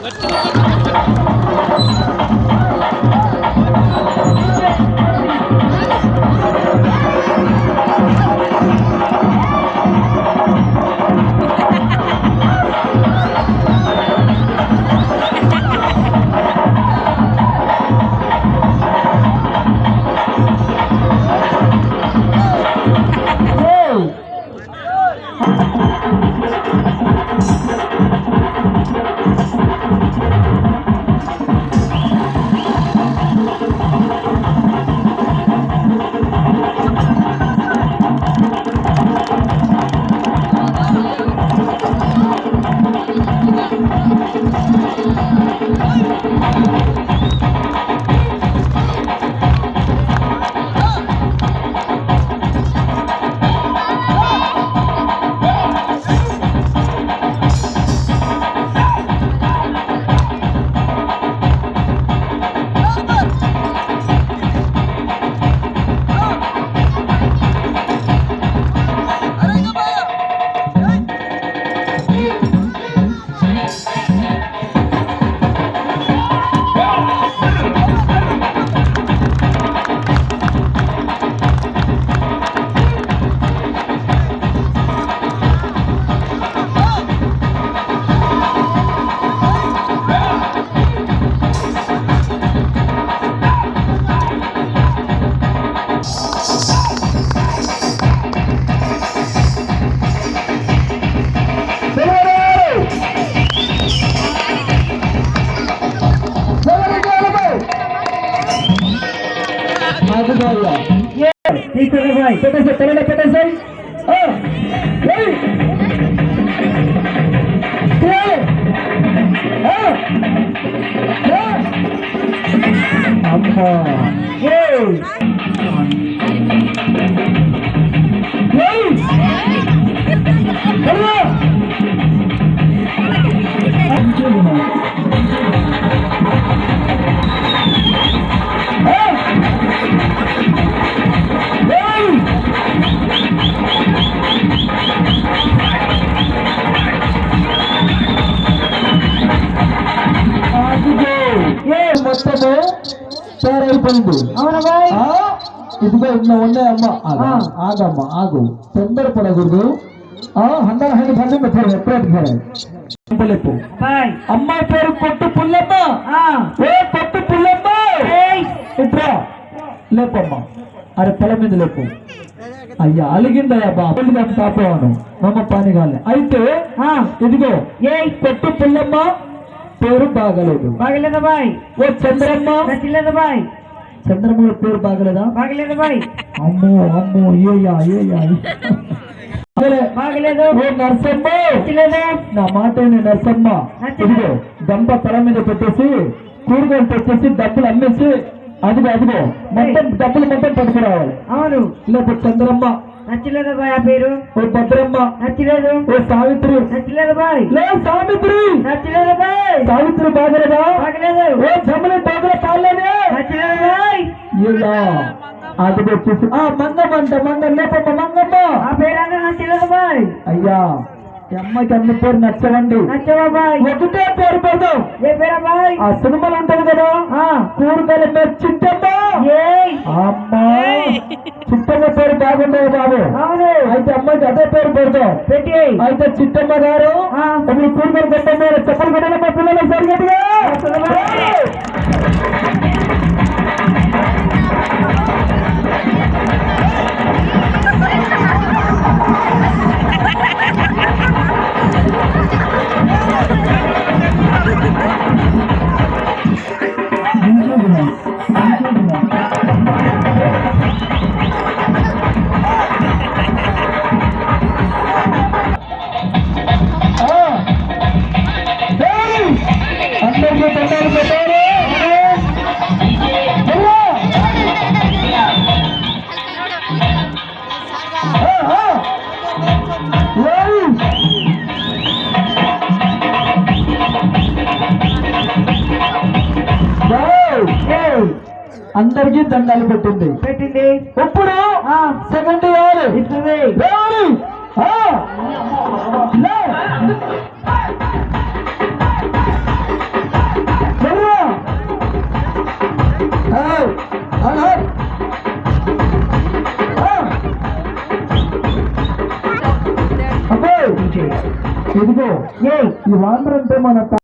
Let's go. Yeah, He's the right. Peterson, ఆ, ఇదిగో ఇట్లా ఉన్నాయమ్మా ఆగు, ఆ. ఆగమ్మా ఆగు. తొందరపడకూడదు. ఆ హండ్రెడ్ హండ్రెడ్ హండ్రెడ్ పెట్టారు ఎప్పుడైతే అమ్మాయి పేరు కొట్టు పుల్లమ్మ. ఆ. ఏ కొట్టు పుల్లమ్మ. ఇట్రా. లేపమ్మా. అరే తల మీద లేపు. అయ్యా అలిగిందయ్యా బాబు. తాపేవాను మమ్మ పని కాలే. అయితే ఆ. ఇదిగో. ఏయ్. కొట్టు పుల్లమ్మ. పేరు బాగలేదు. బాగలేదా బాయ్? ఓ చంద్రమ్మ. బాయ్? చంద్రమ్మ పేరు బాగలేదా బాగలేదా బాయ్ అమ్మో అమ్మో ఏయా ఏయా బాగలే. బాగలేదు ఓ నర్సమ్మ నచ్చలేదా నా మాట విను నర్సమ్మ నచ్చలేదు. ఇదిగో దంప తల మీద పెట్టేసి కూరగాయలు పెట్టేసి డబ్బులు అమ్మేసి అదిగో అదిగో. మొత్తం డబ్బులు మొత్తం పట్టుకురావాలి. అవును. లేకపోతే చంద్రమ్మ. నచ్చలేదా బాయ్ ఆ పేరు? ఓ భద్రమ్మ. నచ్చలేదు. ఓ సావిత్రి. నచ్చలేదు బాయ్. లే సావిత్రి. నచ్చలేదు బాయ్. సావిత్రి బాగలేదా? బాగలేదు. ఓ జమ్మని బాగల పాలనే నచ్చలేదు బాయ్. ఇలా. అదిగో చూసి. ఆ మంగమ్మ అంట మంగమ్మ. లేపమ్మ మంగమ్మ. ఆ పేరు అంటే నచ్చలేదు బాయ్. అయ్యా. ఈ అమ్మాయికి అన్ని పేరు నచ్చవండి. ఒకటే పేరు పెడదాం. ఏ పేరా బాయ్ ఆ సినిమాలు ఉంటది కదా? కూరగాయల మీద చిట్టమ్మ అమ్మా. చిట్టమ్మ పేరు బాగుండదు బాబు. అయితే అమ్మాయికి అదే పేరు పెడతాం పెట్టి. అయితే చిట్టమ్మ గారు. ఇప్పుడు కూరగాయలు పెట్ట మీద చెప్పలు పెట్టాలి మా పిల్లలు సరిగట్టుగా. అందరికీ దండాలు పెట్టింది. పెట్టింది. ఇప్పుడు. సెకండ్ ఇయర్ ఇస్తుంది ఇదిగో ఈ వాంధ్ర అంటే మన